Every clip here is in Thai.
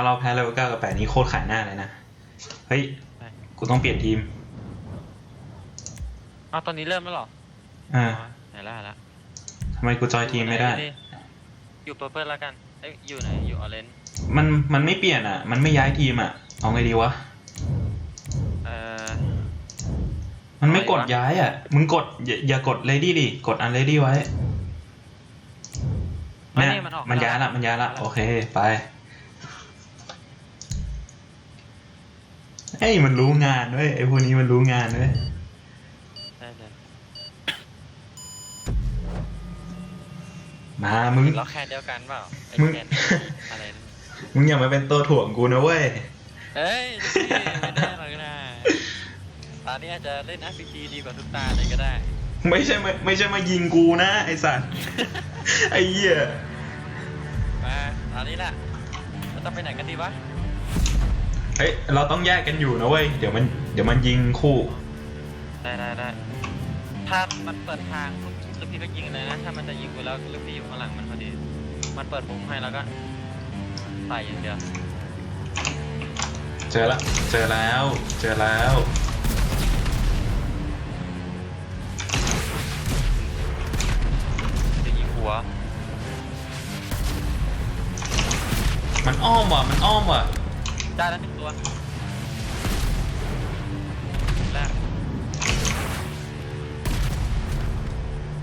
ถ้าเราแพ้เลเวลเก้ากับแปดนี้โคตรขายหน้าเลยนะ เฮ้ย กูต้องเปลี่ยนทีม เอาตอนนี้เริ่มแล้วเหรออ่าไหนละไหนละทำไมกูจอยทีมไม่ได้ อยู่เปอร์เปิลแล้วกันเอ้ยอยู่ไหน อยู่ออเรนจ์มัน มันไม่เปลี่ยนอะ มันไม่ย้ายทีมอะ เอาไงดีวะ เอ่อมันไม่กดอะไรวะย้ายอะ มึงกด อย่าอย่ากดเลดี้ดิ กดอันเลดี้ไว้ไม่เนี่ยนี่มันออกมันแล้วย้ายละ มันย้ายละ โอเค ไป เอ้ยมันรู้งานเว้ยไอ้พวกนี้มันรู้งานเว้ยได้เลยมามึงเราแค่เดียวกันเปล่าไอ้มึง แคนอะไรนะมึงอย่ามาเป็นตัวถ่วงกูนะเว้ย เอ้ยลูกพี่ไม่ได้หรอกนะตอนนี้อาจจะเล่น RPG ดีกว่าทุกตาเลยก็ได้ ไม่ใช่มาไม่ใช่มายิงกูนะไอสัตว์ ไอ้เหี้ยมาตอนนี้แหละเราต้องไปไหนกันดีวะ เฮ้ยเราต้องแยกกันอยู่นะเว้ย เดี๋ยวมันเดี๋ยวมันยิงคู่ ได้ได้ได้ถ้ามันเปิดทางลูกลูกพี่ก็ยิงเลยนะ ถ้ามันจะยิงกูแล้วลูกพี่อยู่ข้างหลังมันพอดี มันเปิดมุมให้แล้วก็ใส่อย่างเดียวเจอละเจอแล้ว เจอแล้ว จะยิงหัว มันอ้อมว่ะ มันอ้อมว่ะ ได้แล้วหนึ่งตัวแรก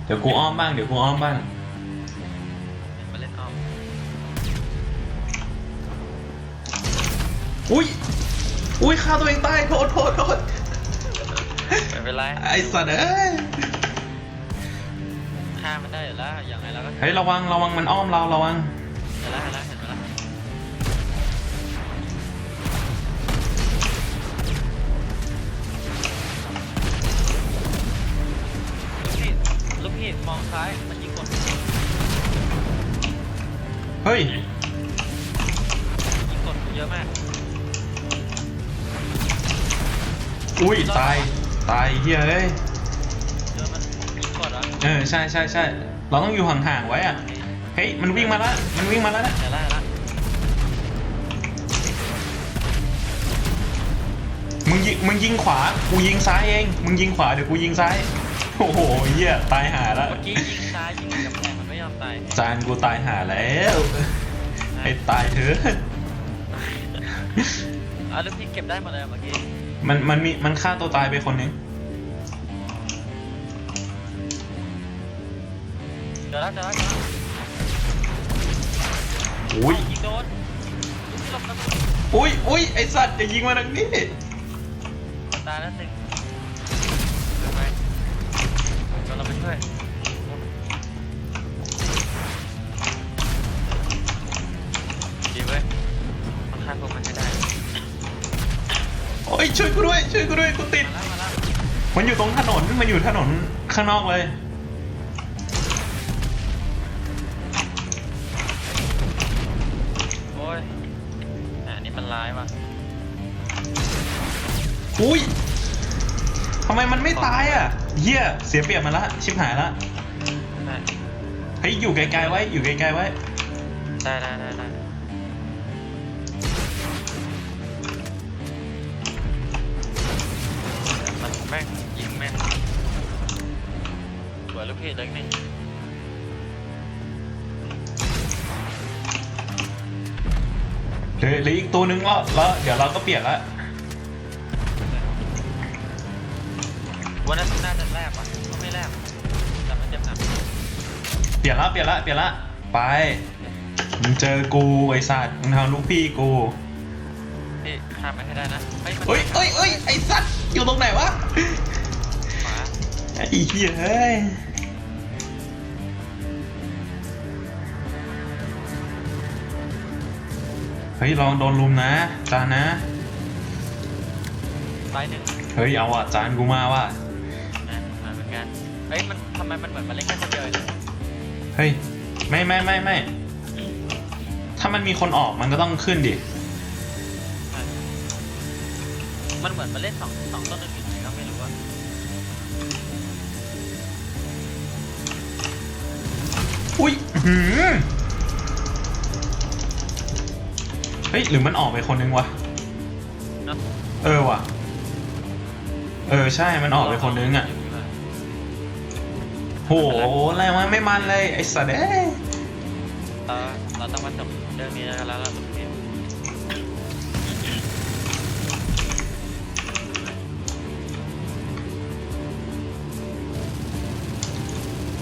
เดี๋ยวกูอ้อมบ้างเดี๋ยวกูอ้อมบ้างมาเล่นออมอุ้ยอุ้ยฆ่าตัวเองตายโทษโทษโทษไม่เป็นไรไอสัตว์เอ้ยฆ่ามันได้อยู่แล้วอย่างไรเราก็เฮ้ยระวังระวังมันอ้อมเราระวังเห็นแล้วเห็นแล้ว มองซ้ายมันยิงกดเฮ้ย ยิงกดเยอะมากอุ้ยตายตายเฮ้ยเอ้ย เยอะมันยิงกดเหรอเออใช่ใช่ใช่เราต้องอยู่ห่างๆไว้อะ เฮ้ยมันวิ่งมาแล้วมันวิ่งมาแล้วนะเห็นแล้วเห็นแล้วมึงยิงมึงยิงขวา กูยิงซ้ายเอง มึงยิงขวาเดี๋ยวกูยิงซ้าย โอ้โหเหี้ยตายหาแล้วเมื่อกี้ยิงซ้ายยิงกับแพงมันไม่ยอมตายจานกูตายหาแล้วให้ตายเถอะอะลูกพี่เก็บได้หมดเลยเมื่อกี้มันมันมีมันฆ่าตัวตายไปคนหนึงเดี๋ยวแล้วเดี๋ยวแล้วเดี๋ยวแล้วอุ้ยยิงโดนลูกพี่หลบนะอุ้ยอุ้ยไอสัตว์จะยิงมาทางนี้ ตายแล้วหนึ่ง ดี๋ยวเราไปช่วยดีเว้ยต้องฆ่าพวกมันให้ได้โอ้ยช่วยกูด้วยช่วยกูด้วยกูติด มาแล้วมาแล้วมันอยู่ตรงถนนมันอยู่ถนนข้างนอกเลย โอ้ยอะนี่มันร้ายว่ะอุ้ย ทำไมมันไม่ตายอะเหี้ยเสียเปรียบมันละ ชิบหายละได้เฮ้ยอยู่ไกลๆไว้ อยู่ไกลๆไว้ ได้ได้ได้ได้มันแม่งยิงแม่งสวยลูกพี่เล็กนี่เหลือเหลืออีกตัวนึงแล้วแล้วเดี๋ยวเราก็เปลี่ยนละ ลี่ยนละเปลี่ยนละเปลี่ยนละไปมึงเจอกูไอ้สัตว์มึงทำลูกพี่กูพี่ข้ามไปให้ได้นะเฮ้ยมันเฮ้ยเฮ้ยเฮ้ยไอ้สัตว์อยู่ตรงไหนวะขวาไอ้เหี้ยเฮ้ยเฮ้ยลองโดนลุมนะจานนะซ้ายหนึ่งเฮ้ยเอาอะจานกูมาว่ะนะมาเหมือนกันเฮ้ยมันทำไมมันเหมือนมันเล่นแค่คนเดียวเลย เฮ้ย ไม่ไม่ไม่ไม่ ถ้ามันมีคนออกมันก็ต้องขึ้นดิ มันเหมือนมันเล่นสองสองต้นอื่นๆก็ไม่รู้ว่าอุ้ยอื้อหือเฮ้ย หรือมันออกไปคนนึงวะเนอะเออว่ะ เออใช่ มันออกไปคนนึงอะ โหอะไรวะไม่มันเลยไอ้สัตว์เอ้ยเราเราต้องมาจบเรื่องนี้แล้วแล้วเราจบเกม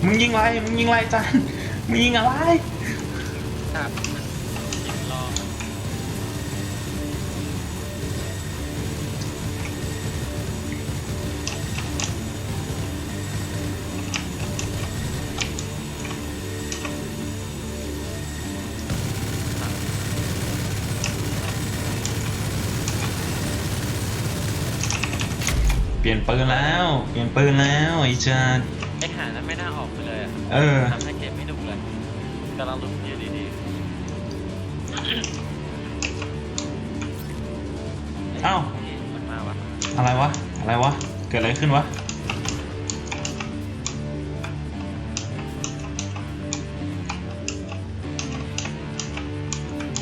มึงยิงไรมึงยิงไรจานมึงยิงอะไร ครับ ปลี่ยนปืนแล้ว เปลี่ยนปืนแล้วไอ้จานไอ้หานั้นไม่น่าออกไปเลยอะเออ ทำให้เกมไม่ดุเลยกำลังลุ้นอยู่ดีๆเอ้า มันมาวะอะไรวะ อะไรวะ เกิดอะไรขึ้นวะ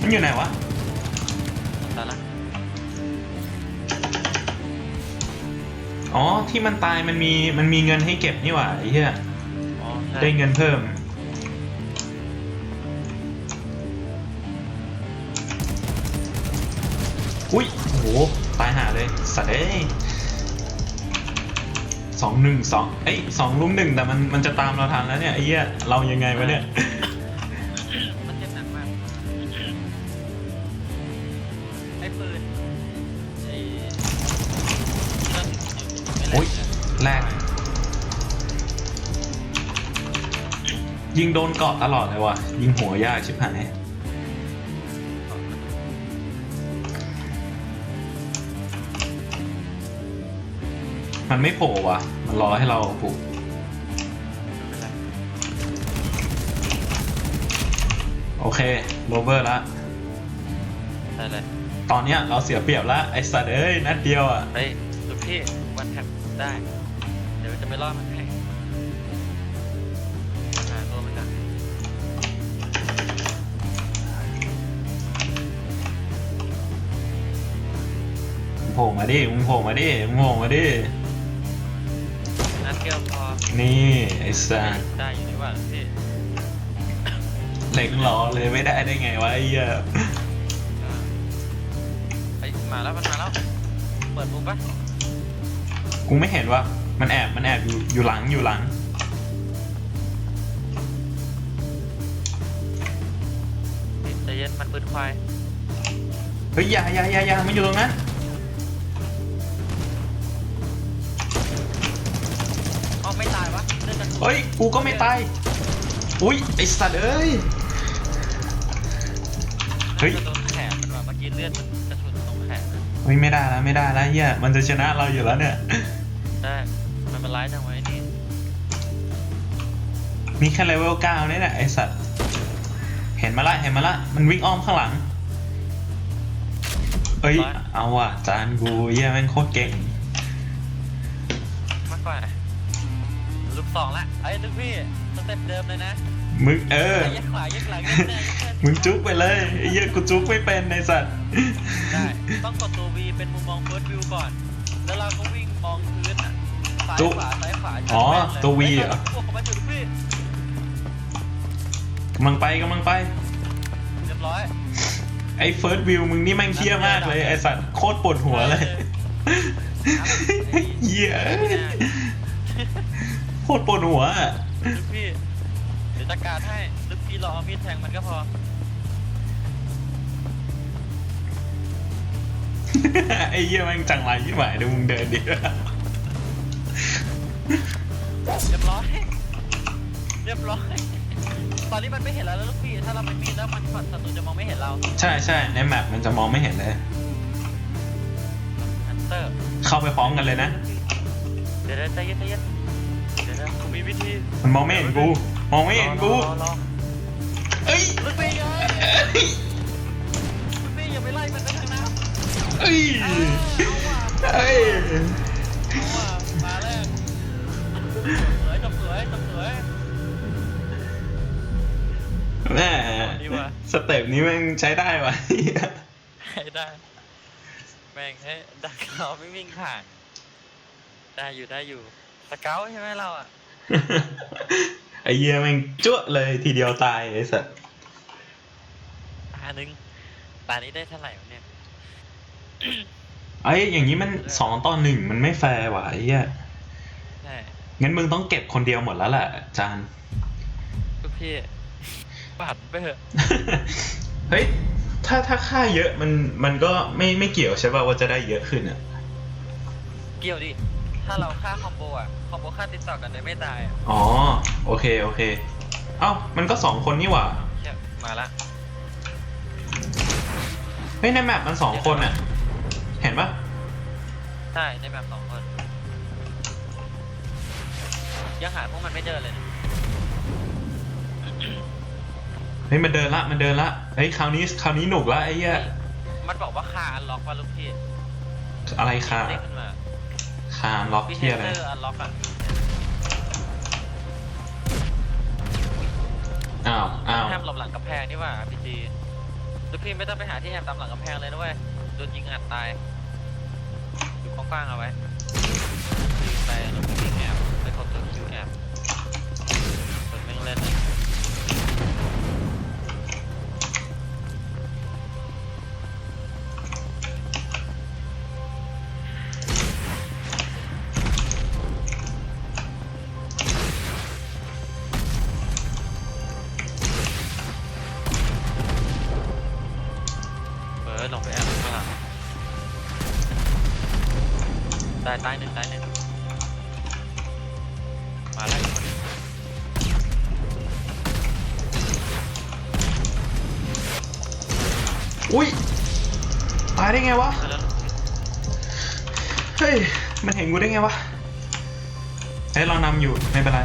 มันอยู่ไหนวะ อ๋อที่มันตายมันมีมันมีเงินให้เก็บนี่หว่าไอ้เหี้ยอ๋อใช่ได้เงินเพิ่ม อุ้ยโอ้โหตายหาเลยสัตว์เอ้ยสองหนึ่งสองเอ้ยสองลุมหนึ่งแต่มันมันจะตามเราทันแล้วเนี่ยไอ้เหี้ยเรายังไงวะเนี่ย แรก ยิงโดนเกาะตลอดเลยว่ะ ยิงหัวยากชิบหายมันไม่โผล่ว่ะ มันรอให้เราปลุกไม่เป็นไรโอเค โรเวอร์ละได้เลยตอนเนี้ยเราเสียเปรียบละไอสัตว์เอ้ย นัดเดียวอะ เฮ้ยลูกพี่วันแท็บได้ เดี๋ยวจะไปรอมันให้หาตัวมันกันมึงโผล่มาดิมึงโผล่มาดิมึงโผล่มาดิ นัดเดียวพอนี่ไอ้สัตว์ได้อยู่นี่หว่าลูกพี่เหล็งรอเลยไม่ได้ได้ไงวะไอ้เหี้ยอ่าไอ้ยมาแล้วมันมาแล้ว เปิดมุมปะกูไม่เห็นว่ะ มันแอบมันแอบอยู่อยู่หลังอยู่หลัง ใจเย็นมันปืนควายเฮ้ยอย่าอย่าอย่าอย่ามันอยู่ตรงนั้นอ๋อไม่ตายวะเลือดกระสุนเฮ้ยกูก็ไม่ตายอุ้ยไอสัตว์เอ้ย เฮ้ยน่าจะโดนแขนมันว่ะเมื่อกี้เลือดมันกระสุนตรงแขนนะเฮ้ยไม่ได้แล้วไม่ได้แล้วเฮียมันจะชนะเราอยู่แล้วเนี่ย ได้มันเป็น ร้ายจังไวะไอ้นี่มีแค่เลเวลเก้าเนี่ยแหละไอสัตว์ เห็นมาละเห็นมาละมันวิ่งอ้อมข้างหลัง เอ้ย เอาว่ะจานกูเฮียแม่งโคตรเก่งมากกว่าลูกสองละไอ้ยลูกพี่สเต็ปเดิมเลยนะ มึงเออยักขวายักหลังยักหน้ายักหน้ามึงจุกไปเลยไอ้เฮียกูจุกไม่เป็นไอสัตว์ ได้ ต้องกดตัว V เป็นมุมมอง first view ก่อน แล้วเราก็วิ่งมอง พื้นอะซ้ายตัวขวาซ้ายขวาอ๋อแม่นเลยตัว V ฮ้ยเหรอพวกเขามาจุดพี่กำลังไปกำลังไป เรียบร้อย ไอ้เฟิร์สวิวมึงนี่แม่งเฮี้ยมากเลย ไอสัตว์โคตรปวดหัวเลยเฮียโคตรปวดหัวอะลูกพี่ เดี๋ยวจัดการให้ลูกพี่รอเอามีดแทงมันก็พอ ไอ้เหี้ยแม่งจังไรยี่หมายดูมึงเดินดิ เรียบร้อย เรียบร้อย ตอนนี้มันไม่เห็นเราแล้วลูกพี่ ถ้าเราไม่มีดแล้วมันฝัดศัตรูจะมองไม่เห็นเราใช่ใช่ในแมปมันจะมองไม่เห็นเลย ฮันเตอร์ เข้าไปพร้อมกันเลยนะ เดี๋ยวๆใจเย็นใจเย็นเดี๋ยวๆกูมีวิธีมันมองไม่เห็นกู มองไม่เห็นกู รอรอรอเอ้ยลูกพี่เอ้ยเอ้ยลูกพี่อย่าไปไล่มันไปทางน้ำเอ้ยเอ้ย เอาว่ะ แม่ดีว่ะสเต็ปนี้แม่งใช้ได้วะเหี้ยให้ได้ แม่งให้ดักเราไม่วิ่งผ่าน ได้อยู่ได้อยู่สเกลใช่ไหมเราอะไอ้เหี้ยแม่งจ้วะเลยทีเดียวตายไอ้สัสตาหนึ่งตานี้ได้เท่าไหร่วะเนี่ยไอ้ยอย่างนี้มันสองต่อหนึ่งมันไม่แฟร์ว่ะไอ้เหี้ยใช่งั้นมึงต้องเก็บคนเดียวหมดแล้วแหละจานทุกพี่ ปัดไปเถอะเฮ้ยถ้าถ้าค่าเยอะมันมันก็ไม่ไม่เกี่ยวใช่ป่ะว่าจะได้เยอะขึ้นอะเกี่ยวดิ ถ้าเราฆ่าคอมโบอะ คอมโบฆ่าติดต่อกันโดยไม่ตายอะอ๋อโอเคโอเค เอ้ามันก็สองคนนี่หว่าเชี่ยมาละเฮ้ยในแมปมันสองคนอะ เห็นปะใช่ในแบบสองคน ยังหาพวกมันไม่เจอเลยนะ เฮ้ยมันเดินละมันเดินละเฮ้ยคราวนี้คราวนี้หนุกละไอ้เหี้ยมันบอกว่าคาอันล็อกว่าลูกพี่อะไรคาเด้งขึ้นมาคามล็อกพี่เทเที่ยอะไรเตอร์อันล็อกอะอ้าวอ้าวห้ามหลบหลังกำแพงนี่หว่าพีจีลูกพี่ไม่ต้องไปหาที่แอบตามหลังกำแพงเลยนะเว้ยโดนยิงอัดตายอยู่กว้างๆเอาไว้ยิงไปแล้วก็ยิงแอบไปกดตัวคิวแอบคนแม่งเล่น อุ้ย ตายได้ไงวะ เฮ้ย มันเห็นกูได้ไงวะเฮ้ยเรานำอยู่ ไม่เป็นไร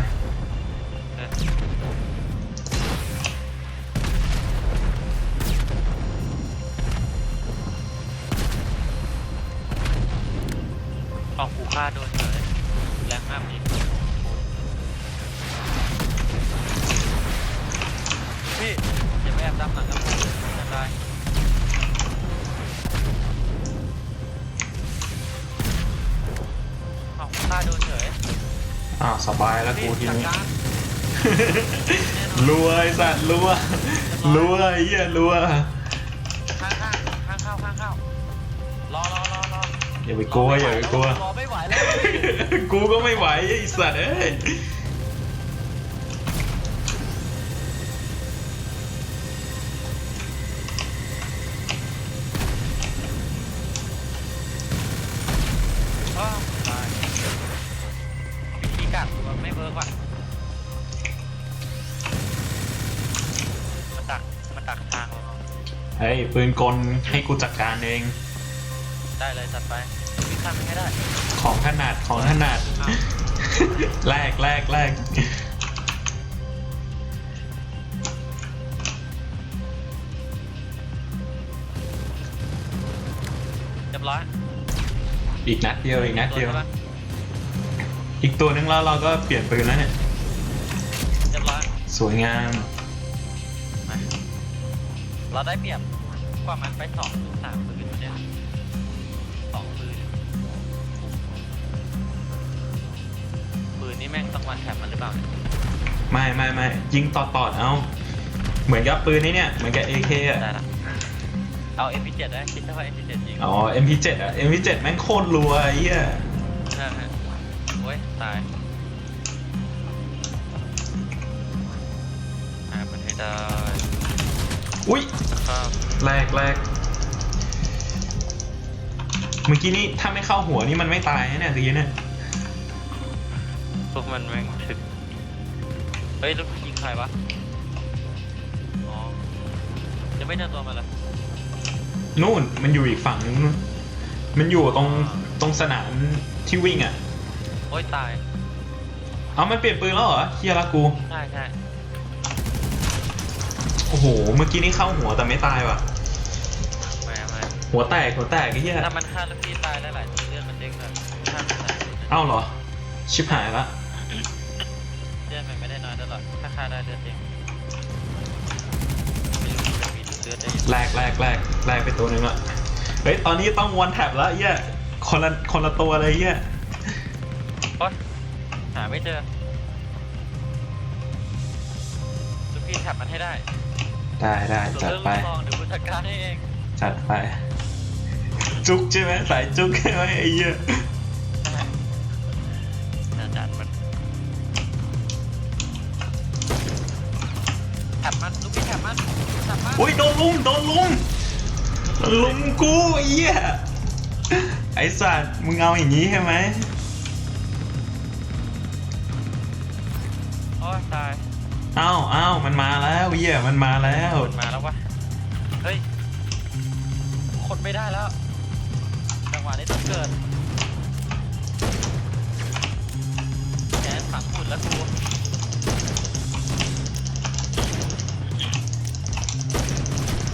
เหี้ยรวยข้างข้างข้างเข้าข้างเข้ารอรอรอรออย่าไปกลัวอย่าไปกลัวรอไม่ไหวแล้ว กูก็ไม่ไหวไอ้สัตว์เอ้ย ปืนกลให้กูจัดการเอง ได้เลยจัดไปวิ่งข้ามไปให้ได้ของขนาดของขนาดอ้าวแลกแลกแลกเรียบร้อยอีกนัดเดียวอีกนัดเดียวโใช่ปะอีกตัวนึงแล้วเราก็เปลี่ยนปืนแล้วเนี่ยเรียบร้อยสวยงามมาเราได้เปรียบ กว่ามันไปสองถึงสามปืนเนี่ยสองปืนปืนนี่แม่งต้องวันแถบมันหรือเปล่าเนี่ยไม่ไม่ไม่ยิงต่อต่อเอา เหมือนกับปืนนี้เนี่ย เหมือนกับ AK อะ ได้ละเอา MP7 ได้คิดว่า MP7 จริงอ๋อ MP7 อะ MP7 แม่งโคตรรัวไอ้เหี้ยใช่ฮะโอ้ยตายหามันให้ได้ อุ้ยครับแรกแรกเมื่อกี้นี้ถ้าไม่เข้าหัวนี่มันไม่ตายนะเนี่ยตะกี้เนี่ยพวกมันแม่งถึก เฮ้ยแล้วยิงใครวะ อ๋อยังไม่เจอตัวมันเลยนู่นมันอยู่อีกฝั่งนึงนู่นมันอยู่ตรงตรงสนามที่วิ่งอะ โอ้ยตาย เอามันเปลี่ยนปืนแล้วเหรอเฮียละกู ใช่ใช่โอ้โห เมื่อกี้นี่เข้าหัวแต่ไม่ตายว่ะมามาหัวแตกหัวแตกไอ้เหี้ยถ้ามันฆ่าลูกพี่ตายได้หลายตัวเลือดมันเด้งเลยฆ่าไม่ตายเอ้าเหรอ ชิบหายละ เลือดมันไม่ได้น้อยตลอดถ้าฆ่าได้เลือดเด้งไม่รู้มันจะมีเลือดได้ยังไงแรกแรกแรกได้ไปตัวหนึ่งละเฮ้ย ตอนนี้ต้องวันแท็บแล้วไอ้เหี้ยคนละคนละตัวเลยไอ้เหี้ยโอ๊ยหาไม่เจอลูกพี่แท็บมันให้ได้ ได้ได้ส่วนจัดเรื่องไป ลูกซองเดี๋ยวกูจัดการให้เองจัดไป จุกใช่ไหมสายจุกใช่ไหมไอ้เหี้ยอาจารย์มันแท็บมันลูกพี่แท็บมันแท็บมันอุ้ยโดนลุมโดนลุมลุมกูไอ้เหี้ยไอ้สัตว์มึงเอาอย่างนี้ใช่ไหมโอ้ยตายเอ้าเอ้ามันมาแล้วเหี้ยมันมาแล้วคนมาแล้ววะ เฮ้ยคนไม่ได้แล้ว จังหวะนี้ต้องเกิดแขนฝังหุ่นแล้วกู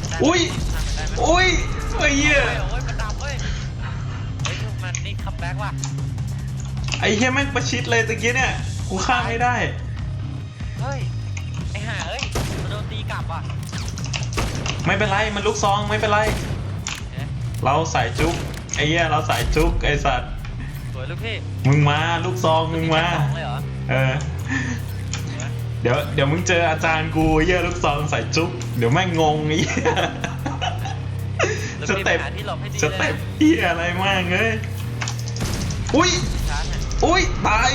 ได้ไหมอุ้ยทำได้ไหม อุ้ยไอ้เหี้ยเฮ้ยโอ้ยมันดำเว้ยเฮ้ยพวกมันนี่คัมแบ็กว่ะไอ้เหี้ยแม่งประชิดเลยตะกี้เนี่ยกูฆ่าไม่ได้ เฮ้ย ไอ้ห่าเอ้ยมันโดนตีกลับว่ะไม่เป็นไรมันลูกซองไม่เป็นไร เอ๊ะเราสายจุกไอ้เหี้ยเราสายจุกไอ้สัตว์สวยลูกพี่มึงมาลูกซองมึงมา สองเลยเหรอเออเดี๋ยวเดี๋ยวมึงเจออาจารย์กูไอ้เหี้ยลูกซองสายจุกเดี๋ยวแม่งงงไอ้เหี้ยลูกสพี่ไปเต็ปหาที่หลบให้ดีสเลยเต็ปเหี้ยอะไรมากเลยอุ้ยชาร์จน่ะอุ้ยตาย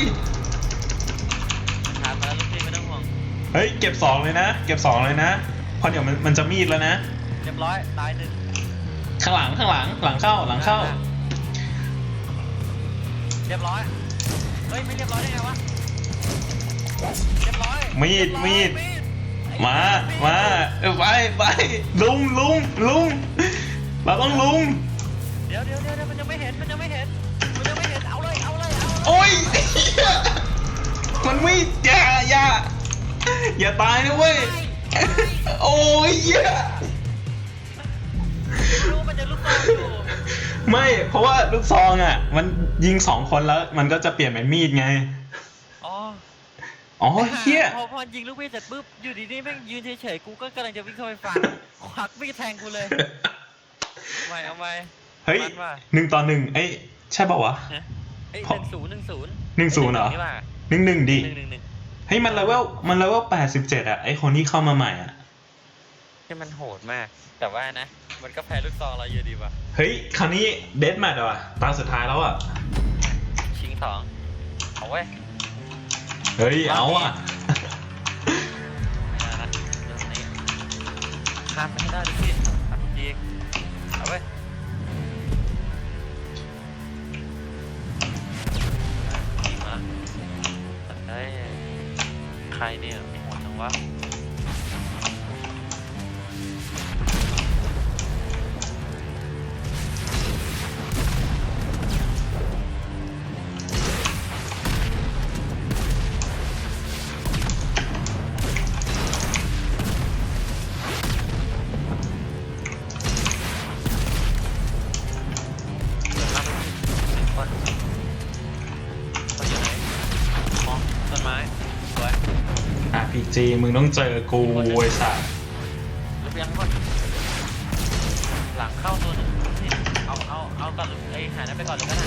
ฮ้ยเก็บสองเลยนะ เก็บสองเลยนะเพราะเดี๋ยวมันมันจะมีดแล้วนะ เรียบร้อยตายหนึ่งข้างหลังข้างหลังหลังเข้าหลังเข้า เรียบร้อยเฮ้ยไม่เรียบร้อยได้ไงวะเรียบร้อยมีดเรียบร้อยมีดไอ้มาดมาเออไปไปลุมลุมลุมเราต้องลุมเดี๋ยวเดี๋ยวเดี๋ยวเดี๋ยวมันยังไม่เห็นมันยังไม่เห็นมันยังไม่เห็นเอาเลยเอาเลยเอาเลยโอ้ยไอ้เหี้ยมันไม่อย่าอย่า อย่าตายนะเว้ย โอ้ยเหี้ยรู้มันจะลูกบอลอยู่ไม่ เพราะว่าลูกซองอะ มันยิงสองคนแล้ว มันก็จะเปลี่ยนเป็นมีดไง อ๋ออ๋อเฮียพอพอยิงลูกพี่เสร็จปุ๊บอยู่ดีๆแม่งยืนเฉยๆกูก็กำลังจะวิ่งเข้าไปฟันควักมีดแทงกูเลยเอาไว้เอาไว้เฮ้ยมันว่ะหนึ่งต่อหนึ่งเอ้ยใช่ป่าวะฮะเอ้ยเพหราะนึ่งศูนย์หนึ่งศูนย์หนึ่งศูนย์เหรอนี่ว่าหนึ่งหนึ่งดิหนึ่งหนึ่งหนึ่ง เฮ้ยมันเลเวลมันเลเวลแปดสิบเจ็ดอะไอคนที่เข้ามาใหม่อะที่มันโหดมาก แต่ว่านะ มันก็แพ้ลูกซองเราอยู่ดีว่ะ เฮ้ยคราวนี้เดดแมทอะวะตาสุดท้ายแล้วอะชิงสองเอาไว้ยเฮ้ยเอาอะไม่ได้นะเรื่องนี้ข้ามไปให้ได้ดิพี่ทำจริงเอาไว้ยยิงมาเฮ้ย ใครเนี่ยมีหัวจังวะ จีมึงต้องเจอกูไอ้สัสลูกยังก่อนหลังเข้าตัวหนึงนี่เอาเอาเอาก่อนลูกไอ้ยหานั้นไปก่อนเลยก็ได้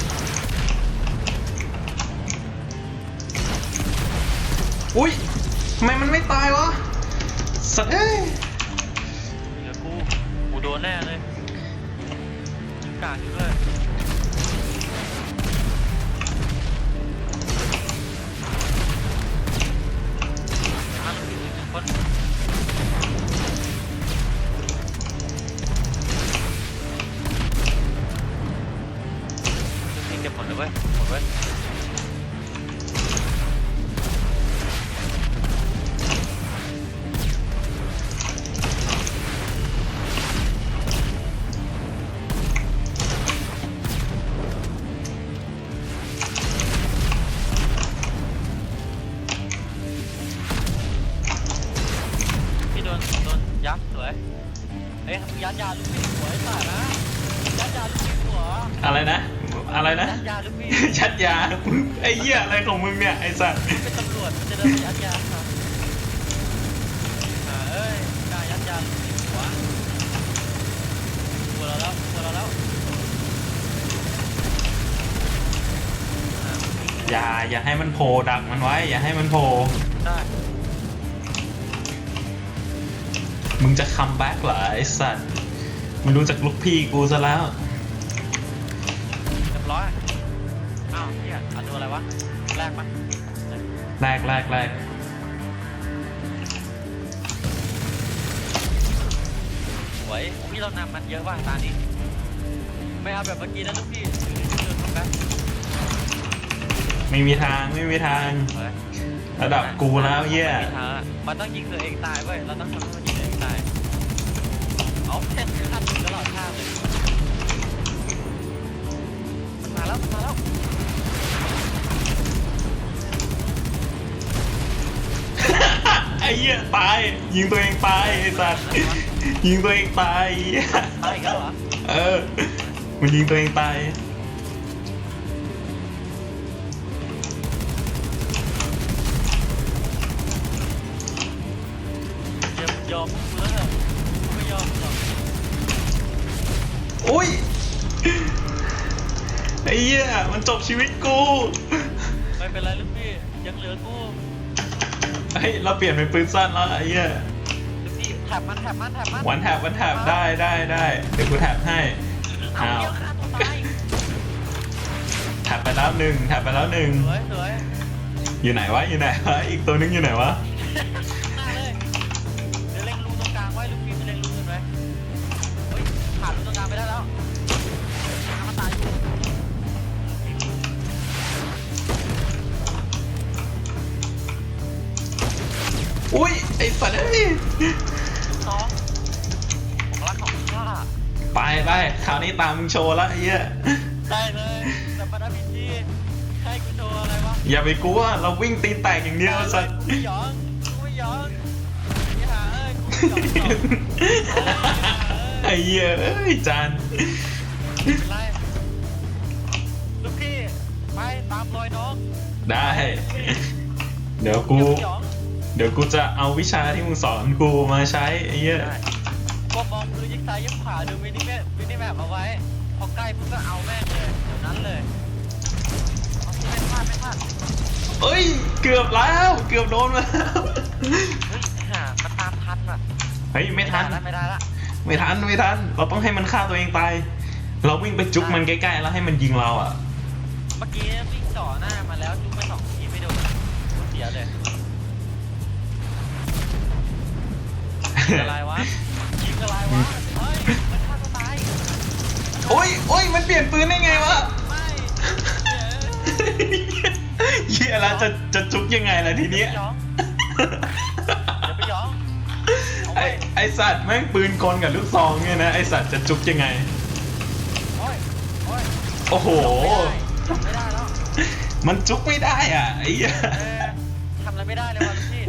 อุ้ยทำไมมันไม่ตายวะสัตว์เอ้ยเหลือกูกูโดนแน่เลยกาดอยู่ด้วย ยาลูกพี่หัวไอ้สัตนะยัดยาลูกพี่หัวอะไรนะ อะไรนะ ยัดยาลูกพี่ชัดยาไอ้เหี้ยอะไรของมึงเนี่ยไอ้สัตว์เป็นตำรวจมันจะเดินไปยัดยาครับอเอ้ยกล้ายัดยาลูกพี่หัวหัวเราแล้วหัวเราแล้วอย่าอย่าให้มันโผล่ดักมันไว้ อย่าให้มันโผล่มึงจะคัมแบ็กเหรอไอ้สัตว์ มันรู้จักลูกพี่กูซะแล้ว เรียบร้อยอ้าวเฮียเอาดูอะไรวะ แรกปะแรกแรกแรกสวยพี่เรานำมันเยอะว่ะตานี้ ไม่เอาแบบเมื่อกี้นะลูกพี่อยู่ในจุดๆแป๊บไม่มีทางไม่มีทางเฮ้ยระดับกูแล้วเหี้ยมันไม่มีทางอะมันต้องยิงตัวเองตายเว้ย เราต้องทำให้มันยิงตัวเองตาย เอาแค่ขั้นตลอดทางเลยมันมาแล้วมันมาแล้วไอ้เหี้ยตาย ยิงตัวเองตายไอ้สัตว์ยิงตัวเองตายไอ้เหี้ยตายอีกแล้วเหรอ เออมันยิงตัวเองตายอย่ อุ้ยไอ้เหี้ยมันจบชีวิตกูไม่เป็นไรลูกพี่ ยังเหลือกูเฮ้ยเราเปลี่ยนเป็นปืนสั้นแล้วไอ้เหี้ยลูกพี่แถบมันแถบมันแถบมันวันแถบวันแถบได้ได้ได้เดี๋ยวกูแถบให้เอาอ้าวเดียวฆ่าตัวตายแถบไปแล้วหนึ่งแถบไปแล้วหนึ่งสวยสวยอยู่ไหนวะอยู่ไหนวะอีกตัวนึงอยู่ไหนวะ นี้ตามมึงโชว์ละไอ้เหี้ยได้เลยแต่ปนาพิจีให้กูโชว์อะไรวะอย่าไปกลัวเราวิ่งตีแตกอย่างเดียวสัตว์กูไม่หยองกูไม่หยองอย่าหาเอ้ยกูไม่หยองหรอกไอ้เหี้ยเอ้ยจานไม่เป็นไรลูกพี่ไปตามรอยน้องได้ เดี๋ยวกู อย่าไปหยองเดี๋ยวกูจะเอาวิชาที่มึงสอนกูมาใช้ไอ้เหี้ย ได้ก็มองคือยิงซ้ายยิงขวาดูมินิแมปมินิ แมปเอาไว้ พอใกล้ปุ๊บก็เอาแม่งเลยเดี๋ยวนั้นเลยเอาที่ไม่พลาดไม่พลาดเอ้ย เกือบแล้ว เกือบโดนมาแล้ว เฮ้ยห่ามันตามทันว่ะเฮ้ย ไม่ทันด้ละไม่ได้ละไม่ทัน ไม่ทัน เราต้องให้มันฆ่าตัวเองตาย เราวิ่งไปจุกมันใกล้ๆ แล้วให้มันยิงเราอะ เมื่อกี้วิ่งจ่อหน้ามาแล้วจุ๊บไปสองทีไม่โดนเสียเลยยิงอะไรวะยิงอะไรวะ โอ้ยโอ้ยมันเปลี่ยนปืนได้ไงวะไม่เหี้ยแล้วจะจะจุกยังไงล่ะทีเดี๋เนี้ยยวไปหยองเดี๋ยวไปหยองเอาไอไว้ไอสัตว์แม่งปืนกลกับลูกซองเนี่ยนะไอสัตว์จะจุกยังไงโอ้ยโอ้ยโอ้โหทำไม่ได้แล้วมันจุกไม่ได้อะไอ้เหี้ยเออทำอะไรไม่ได้เลยว่ะลูกพี่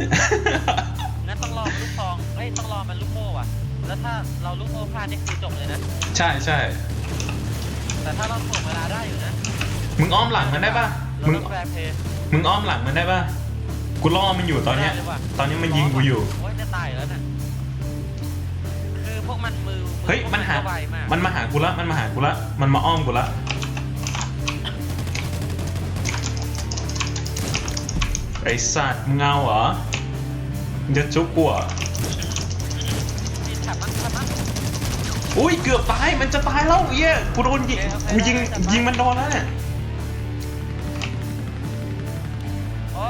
งั้นต้องรอมันลูกซองเอ้ยต้องรอมันลูกโม่ว่ะแล้วถ้าเราลูกโม่พลาดนี่คือจบเลยนะ ใช่ใช่ แต่ถ้าเราถ่วงเวลาได้อยู่นะมึงอ้อมหลังมันได้ปะเรามึง ต้องแฟร์เพย์มึงอ้อมหลังมันได้ปะกูล่อมันอยู่ตอนเนี้ยไม่ได้เลยว่ะตอนนี้มันยิงกูอยู่ โอ้ยจะตายแล้วน่ะคือพวกมันมืออเฮ้ยพวกมันหาก็ไวมากมันมาหากูละ มันมาหากูละ มันมาอ้อมกูละ ไอสัตว์มึงเอาเหรอมึงจะจุกกูเหรอมีแถบมันแถบมัน อุ้ยเกือบตายมันจะตายแล้วเหี้ยกูโดนยิงโอเคกูยิงโอเคยิงมันโดนแล้วเนี่ยโอ้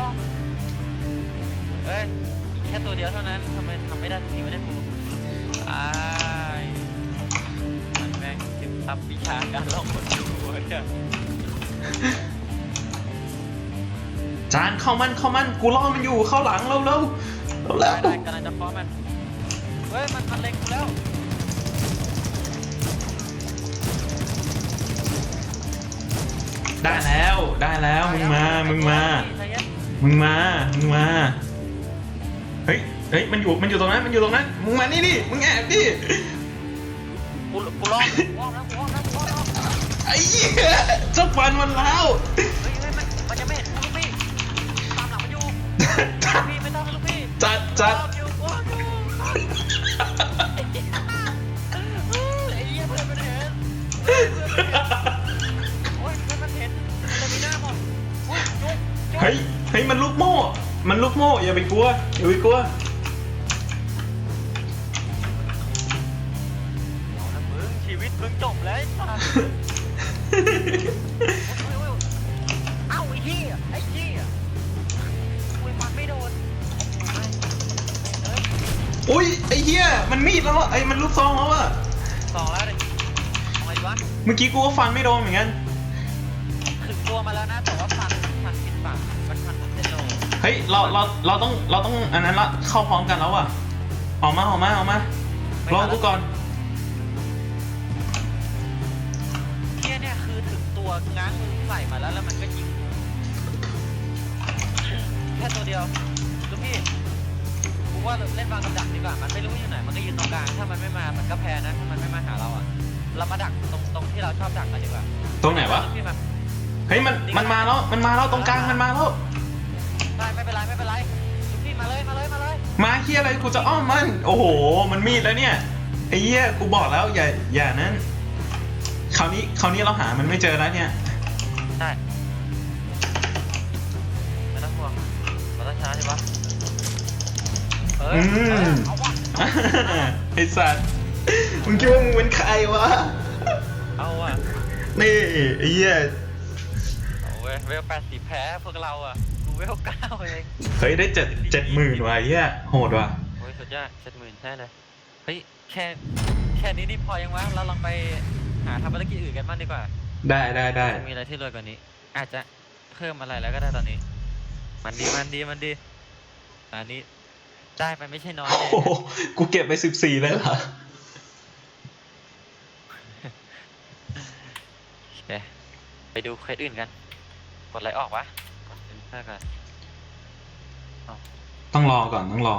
เอ้ยแค่ตัวเดียวเท่านั้นทำไมทำไม่ได้ทีไม่ได้กูอายมันแม่งเก็บทับวิชาการล่องหนดูเนี่ยจานเข้ามันเข้ามันกูล่อมันอยู่เข้าหลังเร็วเร็วเร็วได้เร็ได้วกำลังจะฟ้องมันเฮ้ยมันมันเล็งกูแล้ว ได้แล้วได้แล้วมึงมามึงมาใจเย็นมึงมามึงมาเฮ้ยเฮ้ยมันอยู่มันอยู่ตรงนั้นมันอยู่ตรงนั้นมึงมานี่ดิมึงแอบดิกูกูรอดกูรอดแล้วกูรอดแล้วกูรอดแล้วไอ้เหี้ยเจ้าฟันมันแล้วเฮ้ยเฮ้ยมันมันจะไม่เห็นลูกพี่ตามหลังมันอยู่ลูกพี่ไม่ต้องลูกพี่จัดจัดรออยู่รออยู่ไอ้เหี้ยเพื่อนมันเห็น มันลูกโม่อย่าไปกลัวอย่าไปกลัวเอาละมึงชีวิตมึงจบแล้วไอ้สัสโอ้ยโอ้ยโอ้ยเอ้าไอ้เหี้ยไอ้เหี้ยอุ้ยมันไม่โดนเอ้ยอุ้ยไอ้เหี้ยมันมีดแล้วอะไอ้มันลูกซองแล้วอะสองแล้วดิทำไงดีวะเมื่อกี้กูก็ฟันไม่โดนเหมือนกัน เฮ้ยเราเราเราต้องเราต้องอันนั้นละเข้าพร้อมกันแล้วอะออกมาออกมาออกมารอกูก่อนเที่ยเนี่ยคือถึงตัวง้างมือใส่มาแล้วแล้วมันก็ยิงกูแค่ตัวเดียวลูกพี่กูว่าเล่นวางกับดักดีกว่ามันไม่รู้อยู่ไหนมันก็ยืนตรงกลางถ้ามันไม่มามันก็แพ้นะถ้ามันไม่มาหาเราอะเรามาดักตรงตรงที่เราชอบดักกันดีกว่าตรงไหนวะลูกพี่มาเฮ้ยมันมันมาแล้วมันมาแล้วตรงกลางมันมาแล้ว ได้ไม่เป็นไรไม่เป็นไรลูกพี่มาเลยมาเลยมาเลยมาเฮียอะไรกูจะอ้อมมัน โอ้โห มันมีดแล้วเนี่ยไอ้เหี้ยกูบอกแล้วอย่าอย่านั้นคราวนี้คราวนี้เราหามันไม่เจอแล้วเนี่ยได้ไม่ต้องห่วงเราต้องชนะใช่ปะเอออืเอมอเอาวะไอ้สัตว์มึงคิดว่ามึงเป็นใครวะเอาวะนี่ไอ้เหี้ยเอาเว้ยเวลแปดสิบแพ้พวกเราอะกูเวลเก้าเองเฮ้ยได้เจ็ดเจ็ดหมื่นว่ะไอ้เหี้ยโหดว่ะโอ้ยสุดยอดเจ็ดหมื่นใช่เลยเฮ้ยแค่แค่นี้นี่พอยังวะเราลองไปหาทำภารกิจอื่นกันบ้างดีกว่าได้ได้ได้มีอะไรที่รวยกว่านี้ อาจจะเพิ่มอะไรแล้วก็ได้ตอนนี้ มันดีมันดีมันดีอันนี้ได้ไปไม่ใช่น้อยโอ้เลยโหกูเก็บไปสิบสี่เลยเหรอโอเคไปดูเควสอื่นกันกดอะไรออกวะ ใช่ค่ะต้องรอก่อนต้องรอ